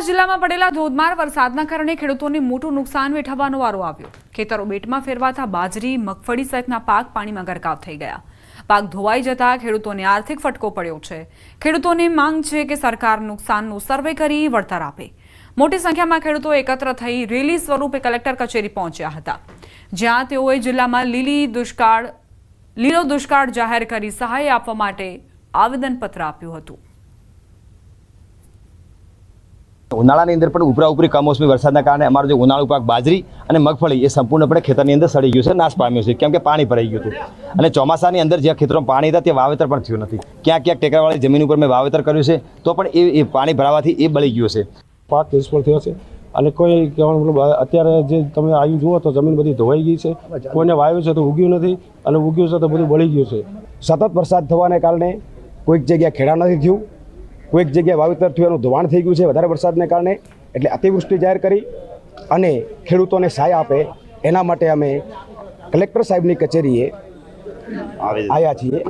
જિલ્લામાં પડેલા ધોધમાર વરસાદના કારણે ખેડૂતોને મોટું નુકસાન વેઠવવાનો વારો આવ્યો. ખેતરો બેટમાં ફેરવાતા બાજરી, મગફળી સહિતના પાક પાણીમાં ગરકાવ થઈ ગયા. પાક ધોવાઈ જતા ખેડૂતોને આર્થિક ફટકો પડ્યો છે. ખેડૂતોની માંગ છે કે સરકાર નુકસાનનું સર્વે કરી વળતર આપે. મોટી સંખ્યામાં ખેડૂતો એકત્ર થઈ રેલી સ્વરૂપે કલેક્ટર કચેરી પહોંચ્યા હતા. જ્યાં તેઓએ જિલ્લામાં લીલી દુષ્કાળ, લીલો દુષ્કાળ જાહેર કરી સહાય આપવા માટે આવેદનપત્ર આપ્યું હતું. ઉનાળાની અંદર પણ ઉપરા ઉપરી કમોસમી વરસાદના કારણે અમારો જે ઉનાળુ પાક બાજરી અને મગફળી એ સંપૂર્ણપણે ખેતરની અંદર સડી ગયું છે, નાશ પામ્યું છે, કેમ કે પાણી ભરાઈ ગયું હતું. અને ચોમાસાની અંદર જ્યાં ખેતરોમાં પાણી હતા, ત્યાં વાવેતર પણ થયું નથી. ક્યાંક ક્યાંક ટેકરાવાળી જમીન ઉપર મેં વાવેતર કર્યું છે, તો પણ એ પાણી ભરાવાથી એ બળી ગયું છે. પાક નિષ્ફળ થયો છે. અને કોઈ કહેવાનું મતલબ, અત્યારે જે તમે આવ્યું જુઓ તો જમીન બધી ધોવાઈ ગઈ છે. કોઈને વાવ્યું છે તો ઉગ્યું નથી, અને ઉગ્યું છે તો બધું બળી ગયું છે. સતત વરસાદ થવાને કારણે કોઈક જગ્યાએ ખેડા નથી થયું. કોઈક જગ્યાએ વાવેતર થયું એનું ધોવાણ થઈ ગયું છે વધારે વરસાદને કારણે એટલે અતિવૃષ્ટિ જાહેર કરી અને ખેડૂતોને સહાય આપે એના માટે અમે કલેક્ટર સાહેબની કચેરીએ આવ્યા છીએ.